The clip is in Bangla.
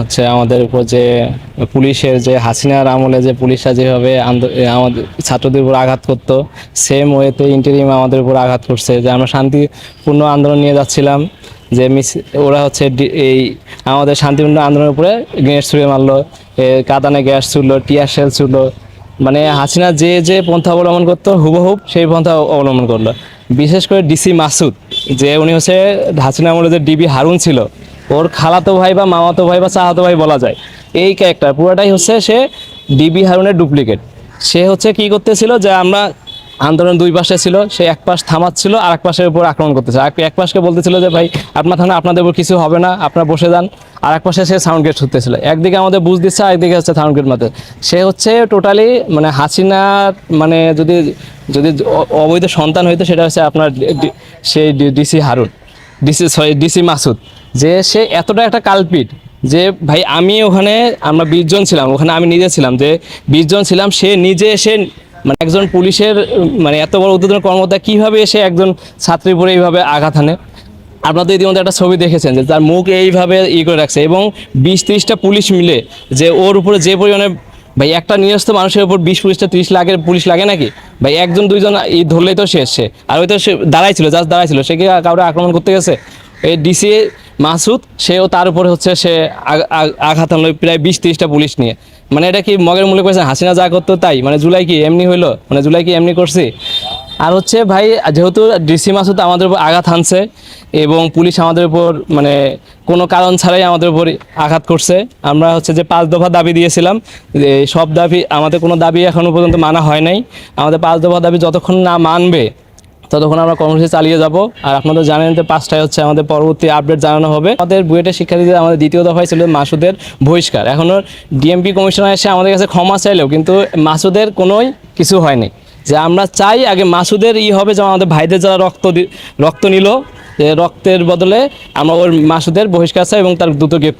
হচ্ছে আমাদের উপর যে পুলিশের যে হাসিনার আমলে যে পুলিশরা যেভাবে আমাদের ছাত্রদের উপর আঘাত করতো সেম ওয়েতে ইন্টারিম আমাদের উপর আঘাত করছে। যে আমরা শান্তিপূর্ণ আন্দোলন নিয়ে যাচ্ছিলাম, যে মিস ওরা হচ্ছে এই আমাদের শান্তিপূর্ণ আন্দোলনের উপরে গ্যাস ছুঁড়ে মারলো কাদানে গ্যাস ছুড়লো টিয়ার শেল ছুড়লো। মানে হাসিনা যে যে পন্থা অবলম্বন করতো হুবহুব সেই পন্থা অবলম্বন করল। বিশেষ করে ডিসি মাসুদ, যে উনি হচ্ছে হাসিনা আমলে যে ডিবি হারুন ছিল ওর খালাতো ভাই বা মামাতো ভাই বা চাহাতো ভাই বলা যায়। এই ক্যারেক্টার পুরোটাই হচ্ছে সে ডিবি হারুনের ডুপ্লিকেট সে হচ্ছে কি করতেছিল যে আমরা আন্দোলন দুই পাশে ছিল, সে এক পাশ থামাচ্ছিল আর এক পাশের উপর আক্রমণ করতেছে। এক পাশকে বলতেছিল যে, ভাই, আপনার থানা, আপনাদের উপর কিছু হবে না, আপনারা বসে যান। আর এক পাশে সে সাউন্ড গেট ছুটতেছিল। একদিকে আমাদের বুঝ দিচ্ছে একদিকে হচ্ছে সাউন্ড গেট মাতে সে হচ্ছে টোটালি মানে হাসিনা মানে যদি যদি অবৈধ সন্তান হইতো, সেটা হচ্ছে আপনার সেই DC Harun. DC sorry DC Masud. যে সে এতটা একটা কালপিট যে, ভাই, আমি ওখানে আমরা বিশ জন ছিলাম, ওখানে আমি নিজে ছিলাম। যে বিশ জন ছিলাম, সে নিজে এসে মানে একজন পুলিশের মানে এত বড় উদ্বোধন কর্মকর্তা কীভাবে এসে একজন ছাত্রীর উপরে এইভাবে আঘাত আনে আপনারা তো ইতিমধ্যে একটা ছবি দেখেছেন যে তার মুখ এইভাবে ই করে রাখছে এবং বিশ তিরিশটা পুলিশ মিলে যে ওর উপরে যে পরিমাণে, ভাই, একটা নিরস্ত মানুষের উপর বিশ পুলিশটা তিরিশ লাখের পুলিশ লাগে নাকি? ভাই, একজন, দুইজন ই ধরলেই তো শেষ সে আর ওই তো সে দাঁড়াই ছিল জাস্ট দাঁড়াই ছিল। সে কি কাউরে আক্রমণ করতে গেছে? এই ডিসি মাসুদ, সেও তার উপরে হচ্ছে সে আঘাত আনলো প্রায় বিশ তিরিশটা পুলিশ নিয়ে। মানে এটা কি মগের মূল্য করেছেন হাসিনা যা করতো তাই। মানে জুলাই কি এমনি হইল? মানে জুলাই কি এমনি করছি? আর হচ্ছে ভাই, যেহেতু ডিসি মাসুদ আমাদের উপর আঘাত হানছে এবং পুলিশ আমাদের উপর মানে কোনো কারণ ছাড়াই আমাদের উপর আঘাত করছে, আমরা হচ্ছে যে পাঁচ দফা দাবি দিয়েছিলাম যে সব দাবি আমাদের কোনো দাবি এখনও পর্যন্ত মানা হয় নাই। আমাদের পাঁচ দফা দাবি যতক্ষণ না মানবে ততক্ষণ আমরা কর্মসূচি চালিয়ে যাব। আর আপনারা জানেন যে পাঁচটায় হচ্ছে আমাদের পরবর্তী আপডেট জানানো হবে। আমাদের বুয়েটের শিক্ষার্থীদের আমাদের দ্বিতীয় দফায় ছিল মাসুদের বহিষ্কার। এখনও ডিএমপি কমিশনার এসে আমাদের কাছে ক্ষমা চাইলেও কিন্তু মাসুদের কোনোই কিছু হয়নি। যে আমরা চাই আগে মাসুদের ই হবে, যেমন আমাদের ভাইদের যারা রক্ত রক্ত নিল রক্তের বদলে আমরা ওর মাসুদের বহিষ্কার চাই এবং তার দ্রুত গ্রেপ্তার